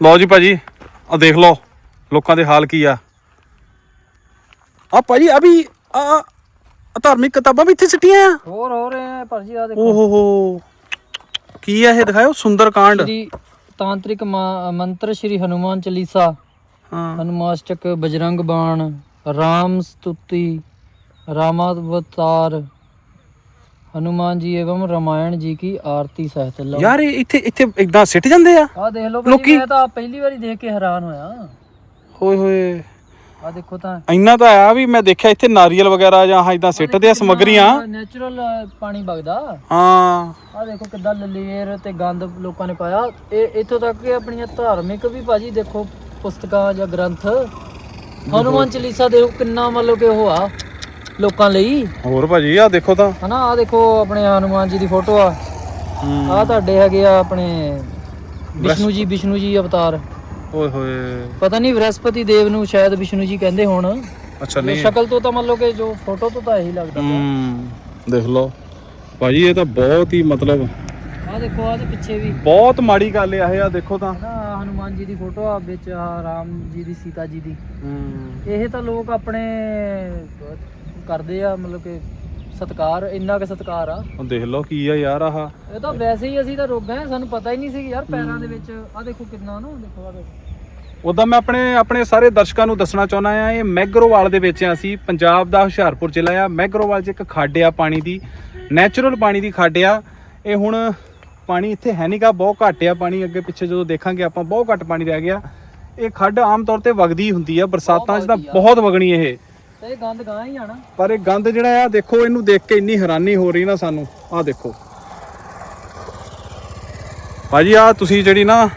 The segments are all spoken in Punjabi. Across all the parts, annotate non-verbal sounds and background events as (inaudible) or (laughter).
ਲਓ ਜੀ ਭਾਜੀ ਆ ਦੇਖ ਲਓ ਲੋਕਾਂ ਦੇ ਹਾਲ ਕੀ ਆ। ਆ ਭਾਜੀ ਅਭੀ ਆ ਆ ਧਾਰਮਿਕ ਕਿਤਾਬਾਂ ਵੀ ਇੱਥੇ ਸਿੱਟੀਆਂ ਆ। ਹੋਰ ਹੋ ਰਹੇ ਆ ਭਾਜੀ ਆ ਦੇਖੋ। ਓ ਹੋ ਹੋ। ਕੀ ਆ ਇਹ ਦਿਖਾਓ ਸੁੰਦਰ ਕਾਂਡ। ਸ਼੍ਰੀ ਤਾਂਤਰਿਕ ਮੰਤਰ ਸ਼੍ਰੀ ਹਨੂਮਾਨ ਚਾਲੀਸਾ ਹਾਂ। ਹਨੂਮਾਸ਼ਟਕ ਬਜਰੰਗ ਬਾਣ ਰਾਮ ਸਤੁਤੀ ਰਾਮਾਵਤਾਰ ਹਨੂਮਾਨ ਜੀ एवं ਰਾਮਾਇਣ ਜੀ ਕੀ ਆਰਤੀ ਸਹਿਤ ਲਓ ਯਾਰ ਇਹ ਇੱਥੇ ਇੱਥੇ ਇਦਾਂ ਸਿੱਟ ਜਾਂਦੇ ਆ ਆ ਦੇਖ ਲਓ ਮੈਂ ਤਾਂ ਪਹਿਲੀ ਵਾਰੀ ਦੇਖ ਕੇ ਹੈਰਾਨ ਹੋਇਆ ਹੋਏ ਹੋਏ ਆ ਦੇਖੋ ਤਾਂ ਇੰਨਾ ਤਾਂ ਆ ਵੀ ਮੈਂ ਦੇਖਿਆ ਇੱਥੇ ਨਾਰੀਅਲ ਵਗੈਰਾ ਜਾਂ ਹਾਂ ਇਦਾਂ ਸਿੱਟਦੇ ਆ ਸਮਗਰੀਆਂ ਨੈਚੁਰਲ ਪਾਣੀ ਵਗਦਾ ਹਾਂ ਆ ਦੇਖੋ ਕਿੱਦਾਂ ਲਲੇਰ ਤੇ ਗੰਦ ਲੋਕਾਂ ਨੇ ਪਾਇਆ ਇਹ ਇੱਥੋਂ ਤੱਕ ਕਿ ਆਪਣੀਆਂ ਧਾਰਮਿਕ ਵੀ ਭਾਜੀ ਦੇਖੋ ਪੁਸਤਕਾਂ ਜਾਂ ਗ੍ਰੰਥ ਹਨੂਮਾਨ ਚਾਲੀਸਾ ਦੇਖੋ ਕਿੰਨਾ ਮਤਲਬ ਕਿ ਉਹ ਆ ਲੋਕਾਂ ਲਈ। ਹੋਰ ਭਾਜੀ ਆ ਦੇਖੋ ਤਾਂ। ਹਨਾ ਆ ਦੇਖੋ ਆਪਣੇ ਹਨੂਮਾਨ ਜੀ ਦੀ ਫੋਟੋ ਆ। ਆ ਤੁਹਾਡੇ ਹੈਗੇ ਆ ਆਪਣੇ ਵਿਸ਼ਨੂੰ ਜੀ ਵਿਸ਼ਨੂੰ ਜੀ ਅਵਤਾਰ। ਓਏ ਹੋਏ। ਪਤਾ ਨਹੀਂ ਬ੍ਰਹਸਪਤੀ ਦੇਵ ਨੂੰ ਸ਼ਾਇਦ ਵਿਸ਼ਨੂੰ ਜੀ ਕਹਿੰਦੇ ਹੋਣ। ਅੱਛਾ ਨਹੀਂ। ਸ਼ਕਲ ਤੋਂ ਤਾਂ ਮੰਨ ਲਓ ਕਿ ਜੋ ਫੋਟੋ ਤੋਂ ਤਾਂ ਇਹੀ ਲੱਗਦਾ ਹੂੰ ਦੇਖ ਲਓ। ਭਾਜੀ ਇਹ ਤਾਂ ਬਹੁਤ ਹੀ ਮਤਲਬ ਆ ਦੇਖੋ ਆ ਦੇ ਪਿੱਛੇ ਵੀ। ਬਹੁਤ ਮਾੜੀ ਗੱਲ ਆ ਇਹ ਆ ਦੇਖੋ ਤਾਂ। ਹਨੂਮਾਨ ਜੀ ਦੀ ਫੋਟੋ ਆ ਵਿੱਚ ਆ ਰਾਮ ਜੀ ਦੀ ਸੀਤਾ ਜੀ ਦੀ। ਹੂੰ। ਇਹ ਤਾਂ ਲੋਕ ਆਪਣੇ ਕਰਦੇ ਆ ਮਤਲਬ ਕਿ ਸਤਕਾਰ ਇੰਨਾ ਕੁ ਸਤਕਾਰ ਆ। ਉਹ ਦੇਖ ਲਓ ਕੀ ਆ ਯਾਰ ਆਹ। ਇਹ ਤਾਂ ਵੈਸੇ ਹੀ ਅਸੀਂ ਤਾਂ ਰੁਕ ਗਏ ਸਾਨੂੰ ਪਤਾ ਹੀ ਨਹੀਂ ਸੀ ਯਾਰ ਪੈਰਾਂ ਦੇ ਵਿੱਚ। ਆ ਦੇਖੋ ਕਿੰਨਾ ਨਾ ਦੇਖੋ ਆ ਦੇਖੋ। ਉਦਾਂ ਮੈਂ ਆਪਣੇ ਆਪਣੇ ਸਾਰੇ ਦਰਸ਼ਕਾਂ ਨੂੰ ਦੱਸਣਾ ਚਾਹੁੰਦਾ ਆ ਇਹ ਮੈਗਰੋਵਾਲ ਦੇ ਵਿੱਚ ਆ ਅਸੀਂ ਪੰਜਾਬ ਦਾ ਹੁਸ਼ਿਆਰਪੁਰ ਜ਼ਿਲ੍ਹਾ ਆ। ਮੈਗਰੋਵਾਲ 'ਚ ਇੱਕ ਖੱਡ ਆ ਪਾਣੀ ਦੀ ਨੈਚੁਰਲ ਪਾਣੀ ਦੀ ਖੱਡ ਆ। ਇਹ ਹੁਣ ਪਾਣੀ ਇੱਥੇ ਹੈ ਨਹੀਂਗਾ ਬਹੁਤ ਘੱਟ ਆ ਪਾਣੀ। ਅੱਗੇ ਪਿੱਛੇ ਜਦੋਂ ਦੇਖਾਂਗੇ ਆਪਾਂ ਬਹੁਤ ਘੱਟ ਪਾਣੀ ਰਹਿ ਗਿਆ। ਇਹ ਖੱਡ ਆਮ ਤੌਰ ਤੇ ਵਗਦੀ ਹੁੰਦੀ ਆ ਬਰਸਾਤਾਂ 'ਚ ਤਾਂ ਬਹੁਤ ਵਗਣੀ ਇਹ। ਤੇ ਇਹ ਗੰਦ ਗਾਂ ਹੀ ਆਣਾ ਪਰ ਇਹ ਗੰਦ ਜਿਹੜਾ ਆ ਦੇਖੋ ਇਹਨੂੰ ਦੇਖ ਕੇ ਇੰਨੀ ਹੈਰਾਨੀ ਹੋ ਰਹੀ ਨਾ ਸਾਨੂੰ। ਆਹ ਦੇਖੋ। ਭਾਜੀ ਆ ਤੁਸੀਂ ਜਿਹੜੀ ਨਾ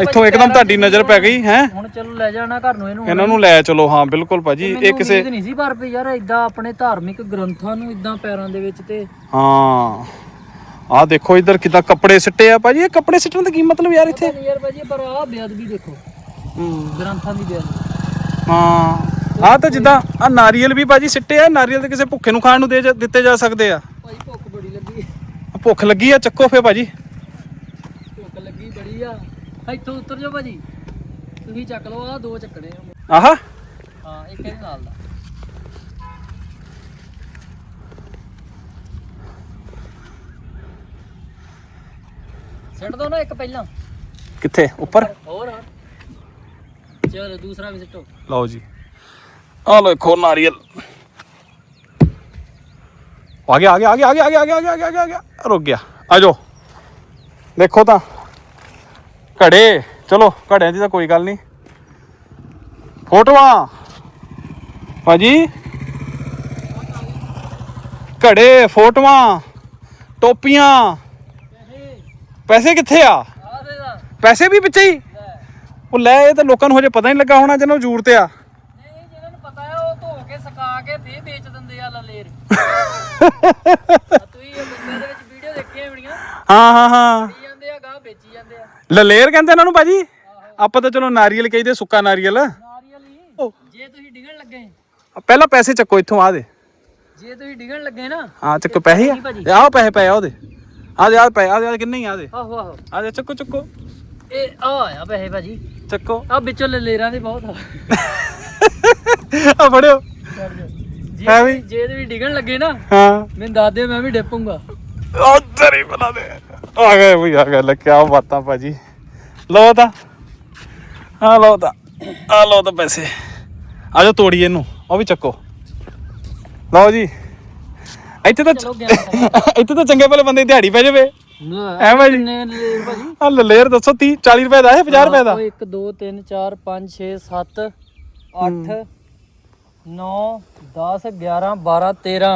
ਇੱਥੋਂ ਇੱਕਦਮ ਤੁਹਾਡੀ ਨਜ਼ਰ ਪੈ ਗਈ ਹੈ? ਹੁਣ ਚਲੋ ਲੈ ਜਾਣਾ ਘਰ ਨੂੰ ਇਹਨੂੰ ਇਹਨਾਂ ਨੂੰ ਲੈ ਚਲੋ ਹਾਂ ਬਿਲਕੁਲ ਭਾਜੀ ਇਹ ਕਿਸੇ ਨਹੀਂ ਸੀ ਪਰ ਯਾਰ ਇਦਾਂ ਆਪਣੇ ਧਾਰਮਿਕ ਗ੍ਰੰਥਾਂ ਨੂੰ ਇਦਾਂ ਪੈਰਾਂ ਦੇ ਵਿੱਚ ਤੇ ਹਾਂ। ਆਹ ਦੇਖੋ ਇੱਧਰ ਕਿਦਾਂ ਕੱਪੜੇ ਸਿੱਟੇ ਆ ਭਾਜੀ ਇਹ ਕੱਪੜੇ ਸਿੱਟਣ ਦਾ ਕੀ ਮਤਲਬ ਯਾਰ ਇੱਥੇ? ਯਾਰ ਭਾਜੀ ਪਰ ਆ ਬੇਅਦਬੀ ਦੇਖੋ। ਗ੍ਰੰਥਾਂ ਦੀ ਬੇਅਦਬੀ। ਹਾਂ। ਆਹ ਤਾਂ ਜਿੱਦਾਂ ਆ ਨਾਰੀਅਲ ਵੀ ਭਾਜੀ ਸਿੱਟੇ ਆ ਨਾਰੀਅਲ ਤੇ ਕਿਸੇ ਭੁੱਖੇ ਨੂੰ ਖਾਣ ਨੂੰ ਦੇ ਜਾ- ਦਿੱਤੇ ਜਾ ਸਕਦੇ ਆ। ਭਾਈ ਭੁੱਖ ਬੜੀ ਲੱਗੀ। ਭੁੱਖ ਲੱਗੀ ਆ ਚੱਕੋ ਫੇ ਭਾਜੀ। ਭੁੱਖ ਲੱਗੀ ਬੜੀ ਆ। ਇੱਥੋਂ ਉਤਰ ਜਾਓ ਭਾਜੀ। ਤੁਸੀਂ ਚੱਕ ਲਓ ਆ ਦੋ ਚੱਕਣੇ ਆ। ਆਹਾ। ਹਾਂ ਇੱਕ ਇਹਦੇ ਨਾਲ ਦਾ। ਸਿੱਟ ਦੋ ਨਾ ਇੱਕ ਪਹਿਲਾਂ। ਕਿੱਥੇ? ਉੱਪਰ? ਹੋਰ ਆ। ਚਲੋ ਦੂਸਰਾ ਵੀ ਸਿੱਟੋ। ਲਓ ਜੀ। ਆ ਲੋ ਖੋ ਨਾਰੀਅਲ। ਆ ਗਿਆ ਆ ਗਿਆ ਆ ਗਿਆ ਆ ਗਿਆ ਆ ਗਿਆ ਆ ਗਿਆ ਆ ਗਿਆ ਰੁਕ ਗਿਆ। ਆ ਜਾਓ। ਦੇਖੋ ਤਾਂ। ਘੜੇ। ਚਲੋ ਘੜਿਆਂ ਦੀ ਤਾਂ ਕੋਈ ਗੱਲ ਨਹੀਂ। ਫੋਟੋਆਂ। ਭਾਜੀ। ਘੜੇ ਫੋਟੋਆਂ ਟੋਪੀਆਂ। ਪੈਸੇ ਕਿੱਥੇ ਆ? ਪੈਸੇ ਵੀ ਪਿੱਛੇ ਹੀ? ਉਹ ਲੈ ਇਹ ਤਾਂ ਲੋਕਾਂ ਨੂੰ ਹਜੇ ਪਤਾ ਨਹੀਂ ਲੱਗਾ ਹੋਣਾ ਜਿਹਨਾਂ ਨੂੰ 'ਤੇ ਆ। ਤੁਸੀਂ ਇਹ ਬੰਦੇ ਦੇ ਵਿੱਚ ਵੀਡੀਓ ਦੇਖੀਆਂ ਹੋਣੀਆਂ। ਹਾਂ ਹਾਂ ਹਾਂ। ਪੀ ਜਾਂਦੇ ਆ ਗਾਹ ਵੇਚੀ ਜਾਂਦੇ ਆ। ਲਲੇਰ ਕਹਿੰਦੇ ਇਹਨਾਂ ਨੂੰ ਭਾਜੀ? ਆਪਾਂ ਤਾਂ ਚਲੋ ਨਾਰੀਅਲ ਕਹੀਦੇ ਸੁੱਕਾ ਨਾਰੀਅਲ। ਨਾਰੀਅਲ ਹੀ। ਜੇ ਤੁਸੀਂ ਡਿਗਣ ਲੱਗੇ। ਪਹਿਲਾਂ ਪੈਸੇ ਚੱਕੋ ਇੱਥੋਂ ਆ ਦੇ। ਜੇ ਤੁਸੀਂ ਡਿਗਣ ਲੱਗੇ ਨਾ ਹਾਂ ਚੱਕੋ ਪੈਸੇ ਆ। ਆਹ ਪੈਸੇ ਪਏ ਆ ਉਹਦੇ ਆ ਦੇ ਆ ਪਏ ਆ ਦੇ ਕਿੰਨੇ ਹੀ ਆ ਦੇ। ਆਹੋ ਆਹੋ। ਆ ਦੇ ਚੱਕੋ ਚੱਕੋ। ਇਹ ਆ ਆ ਪੈਸੇ ਭਾਜੀ। ਚੱਕੋ। ਆ ਵਿੱਚੋਂ ਲਲੇਰਾਂ ਦੇ ਬਹੁਤ ਆ। ਆ ਫੜਿਓ। ਜੇ ਹੈ ਵੀ? ਜੇ ਤੁਸੀਂ ਡਿਗਣ ਲੱਗੇ ਨਾ ਹਾਂ। ਮੈਨੂੰ ਦੱਸ ਮੈਂ ਵੀ ਡਿੱਪੂੰਗਾ। ਉਹ ਤੇਰੀ ਬਣਾ ਦੇ। ਆ ਗਏ ਵੀ ਆ ਗਏ। ਲੈ ਕੀ ਬਾਤਾਂ ਭਾਜੀ। ਲਓ ਤਾਂ। ਆ ਲਓ ਤਾਂ। ਆ ਲਓ ਤਾਂ ਪੈਸੇ। ਆ ਜਾਓ ਤੋੜੀਏ ਇਹਨੂੰ। ਉਹ ਵੀ ਚੱਕੋ। ਲਓ ਜੀ। ਇੱਥੇ ਤਾਂ। (laughs) ਇੱਥੇ ਤਾਂ ਚੰਗੇ ਭਲੇ ਬੰਦੇ ਦਿਹਾੜੀ ਪੈ ਜਾਵੇ। ਐ ਭਾਜੀ? ਆ ਲਲੇਰ ਦੱਸੋ 30 40 ਰੁਪਏ ਦਾ ਹੈ 50 ਰੁਪਏ ਦਾ? 1 2 3 4 5 6 7 8 9 10 11 12 13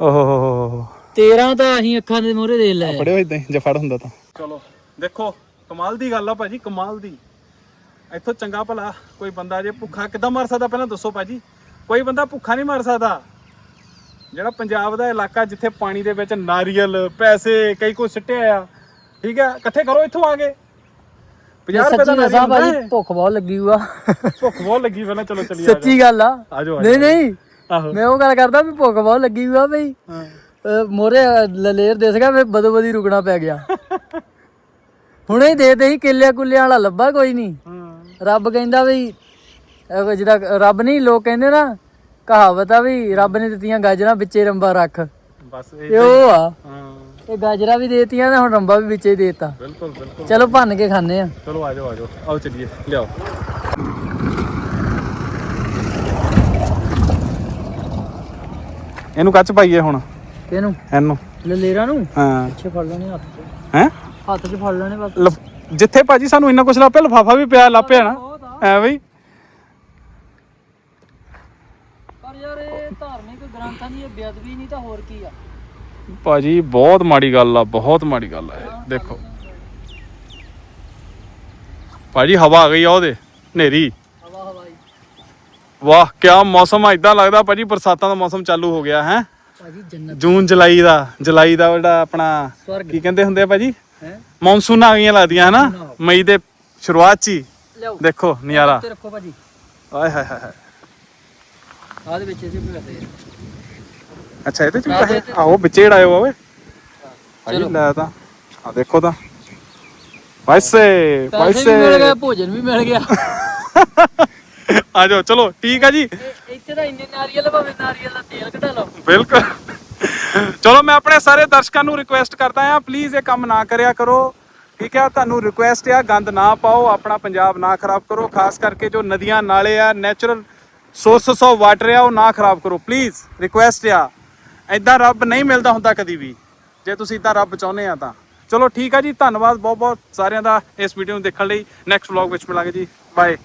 ਓਹ 13 ਤਾਂ ਅਸੀਂ ਅੱਖਾਂ ਦੇ ਮੂਹਰੇ ਦੇ ਲੈ ਪੜਿਓ ਇਦਾਂ ਜੇ ਫੜ ਹੁੰਦਾ ਤਾਂ। ਚਲੋ ਦੇਖੋ ਕਮਾਲ ਦੀ ਗੱਲ ਆ ਭਾਜੀ ਕਮਾਲ ਦੀ। ਇੱਥੋਂ ਚੰਗਾ ਭਲਾ ਕੋਈ ਬੰਦਾ ਜੇ ਭੁੱਖਾ ਕਿੱਦਾਂ ਮਰ ਸਕਦਾ? ਪਹਿਲਾਂ ਦੱਸੋ ਭਾਜੀ। ਕੋਈ ਬੰਦਾ ਭੁੱਖਾ ਨਹੀਂ ਮਰ ਸਕਦਾ। ਜਿਹੜਾ ਪੰਜਾਬ ਦਾ ਇਲਾਕਾ ਜਿੱਥੇ ਪਾਣੀ ਦੇ ਵਿੱਚ ਨਾਰੀਅਲ ਪੈਸੇ ਕਈ ਕੁਝ ਸਿੱਟਿਆ ਆ ਠੀਕ ਹੈ ਇਕੱਠੇ ਕਰੋ ਇੱਥੋਂ ਆ ਕੇ। 50 ਰੁਪਏ ਦਾ ਸੱਚੀ ਦੱਸਾਂ ਭਾਜੀ। ਭੁੱਖ ਬਹੁਤ ਲੱਗੀ ਹੋਆ ਭੁੱਖ ਬਹੁਤ ਲੱਗੀ ਪਹਿਲਾਂ ਚਲੋ ਚੱਲੀਏ ਆ ਸੱਚੀ ਗੱਲ ਆ। ਜਾਓ, ਆ ਜਾਓ। ਨਹੀਂ। ਨਹੀਂ ਆਹੋ। ਮੈਂ ਉਹ ਗੱਲ ਕਰਦਾ ਵੀ ਭੁੱਖ ਬਹੁਤ ਲੱਗੀ ਹੋਆ ਬਈ। ਮੋਰੇ ਲਲੇਰ ਦੇ ਸਗਾ ਫੇ ਬਦੋ ਬਦੀ ਰੁਕਣਾ ਪੈ ਗਿਆ। ਹੁਣੇ ਦੇ ਦੇ ਹੀ ਕਿੱਲੇ ਕੁੱਲਿਆਂ ਵਾਲਾ ਲੱਭਾ ਕੋਈ ਨਹੀਂ। ਰੱਬ ਕਹਿੰਦਾ ਵੀ ਅਹ ਜਿਹਦਾ ਰੱਬ ਨਹੀਂ ਲੋਕ ਕਹਿੰਦੇ ਨਾ ਕਹਾਵਤ ਆ ਵੀ ਰੱਬ ਨੇ ਦਿੱਤੀਆਂ ਗਾਜਰਾਂ ਵਿੱਚੇ ਰੰਬਾ ਰੱਖ। ਬਸ ਇਹ ਉਹ ਆ। ਹਾਂ। ਇਹ ਗਾਜਰਾਂ ਵੀ ਦੇਤੀਆਂ ਤੇ ਹੁਣ ਰੰਬਾ ਵੀ ਵਿੱਚੇ ਦੇਤਾ। ਬਿਲਕੁਲ ਬਿਲਕੁਲ। ਚਲੋ ਭੰਨ ਕੇ ਖਾਣੇ ਆ। ਚਲੋ ਆ ਜਾਓ ਆ ਜਾਓ। ਆਓ ਚਲਿਏ ਲਿਆਓ। ਇਹਨੂੰ ਕੱਚ ਪਾਈਏ ਹੁਣ? ਕਿਹਨੂੰ? ਇਹਨੂੰ। ਲਲੇਰਾ ਨੂੰ? ਹਾਂ। ਪਿੱਛੇ ਫੜ ਲੈਣੇ ਹੱਥ 'ਚ। ਹੈ? ਹੱਥ 'ਚ ਫੜ ਲੈਣੇ ਬਸ। ਜਿੱਥੇ ਭਾਜੀ ਸਾਨੂੰ ਇੰਨਾ ਕੁਝ ਲੱਪਿਆ ਲਫਾਫਾ ਵੀ ਪਿਆ ਲੱਪਿਆ ਨਾ। ਬਹੁਤ ਆ। ਐ ਬਈ। ਪਰ ਯਾਰ ਇਹ ਧਾਰਮਿਕ ਗ੍ਰੰਥਾਂ ਦੀ ਇਹ ਬੇਅਦਬੀ ਨਹੀਂ ਤਾਂ ਹੋਰ ਕੀ ਆ। ਭਾਜੀ ਬਹੁਤ ਮਾੜੀ ਗੱਲ ਆ ਬਹੁਤ ਮਾੜੀ ਗੱਲ ਆ ਇਹ ਦੇਖੋ। ਭਾਜੀ ਹਵਾ ਆ ਗਈ ਆ ਉਹਦੇ ਹਨੇਰੀ। ਹਵਾ ਹਵਾਈ ਵਾਹ ਕਿਆ ਮੌਸਮ ਆ ਇਦਾਂ ਲੱਗਦਾ ਭਾਜੀ ਬਰਸਾਤਾਂ ਦਾ ਮੌਸਮ ਚਾਲੂ ਹੋ ਗਿਆ ਹੈ? ਭਾਜੀ ਜੰਨਤ। ਜੂਨ ਜੁਲਾਈ ਦਾ ਜੁਲਾਈ ਦਾ ਜਿਹੜਾ ਆਪਣਾ ਸਵਰਗ। ਕੀ ਕਹਿੰਦੇ ਹੁੰਦੇ ਆ ਭਾਜੀ? ਹੈ? ਮੌਨਸੂਨ ਆ ਗਈਆਂ ਲੱਗਦੀਆਂ ਹਨਾ? ਮਈ ਦੇ ਸ਼ੁਰੂਆਤ ਚ ਹੀ। ਦੇਖੋ ਨਜ਼ਾਰਾ। ਤੇ ਰੱਖੋ ਭਾਜੀ। ਆਏ ਹਾਏ ਹਾਏ ਹਾਏ। ਆਹ ਦੇ ਵਿੱਚ ਇਹ ਵੀ ਵੈਸੇ ਅੱਛਾ ਇਹਦੇ ਚ ਵੀ ਪੈਸੇ? ਆਹੋ ਵਿੱਚੇ ਆਇਆ ਓਏ ਚਲੋ। ਲੈ ਤਾਂ। ਆ ਦੇਖੋ ਤਾਂ। ਪੈਸੇ ਪੈਸੇ ਵੀ ਮਿਲ ਪੈਸੇ ਗਏ ਭੋਜਨ ਵੀ ਮਿਲ ਗਿਆ। ਆ ਜਾਓ ਚਲੋ ਠੀਕ ਆ ਜੀ। ਇਹ- ਇੱਥੇ ਤਾਂ ਇੰਨੇ ਨਾਰੀਅਲ ਭਾਵੇਂ ਨਾਰੀਅਲ ਦਾ ਤੇਲ ਕਢਾ ਲਓ। ਬਿਲਕੁਲ। ਚਲੋ ਮੈਂ ਆਪਣੇ ਸਾਰੇ ਦਰਸ਼ਕਾਂ ਨੂੰ ਰਿਕੁਐਸਟ ਕਰਦਾ ਹਾਂ ਪਲੀਜ਼ ਇਹ ਕੰਮ ਨਾ ਕਰਿਆ ਕਰੋ। ਠੀਕ ਹੈ ਤੁਹਾਨੂੰ ਰਿਕੁਐਸਟ ਆ ਗੰਦ ਨਾ ਪਾਓ ਆਪਣਾ ਪੰਜਾਬ ਨਾ ਖਰਾਬ ਕਰੋ। ਖਾਸ ਕਰਕੇ ਜੋ ਨਦੀਆਂ ਨਾਲੇ ਆ ਨੈਚੁਰਲ ਸੋਰਸਸ ਆਫ ਵਾਟਰ ਆ ਉਹ ਨਾ ਖਰਾਬ ਕਰੋ ਪਲੀਜ਼ ਰਿਕੁਐਸਟ ਆ। ਐਦਾਂ ਰੱਬ ਨਹੀਂ ਮਿਲਦਾ ਹੁੰਦਾ ਕਦੀ ਵੀ। ਜੇ ਤੁਸੀਂ ਇਦਾਂ ਰੱਬ ਚਾਹੁੰਦੇ ਆ ਤਾਂ। ਚਲੋ ਠੀਕ ਆ ਜੀ, ਧੰਨਵਾਦ ਬਹੁਤ ਬਹੁਤ ਸਾਰਿਆਂ ਦਾ ਇਸ ਵੀਡੀਓ ਨੂੰ ਦੇਖਣ ਲਈ। ਨੈਕਸਟ ਵਲੌਗ ਵਿੱਚ ਮਿਲਾਂਗੇ ਜੀ। ਬਾਏ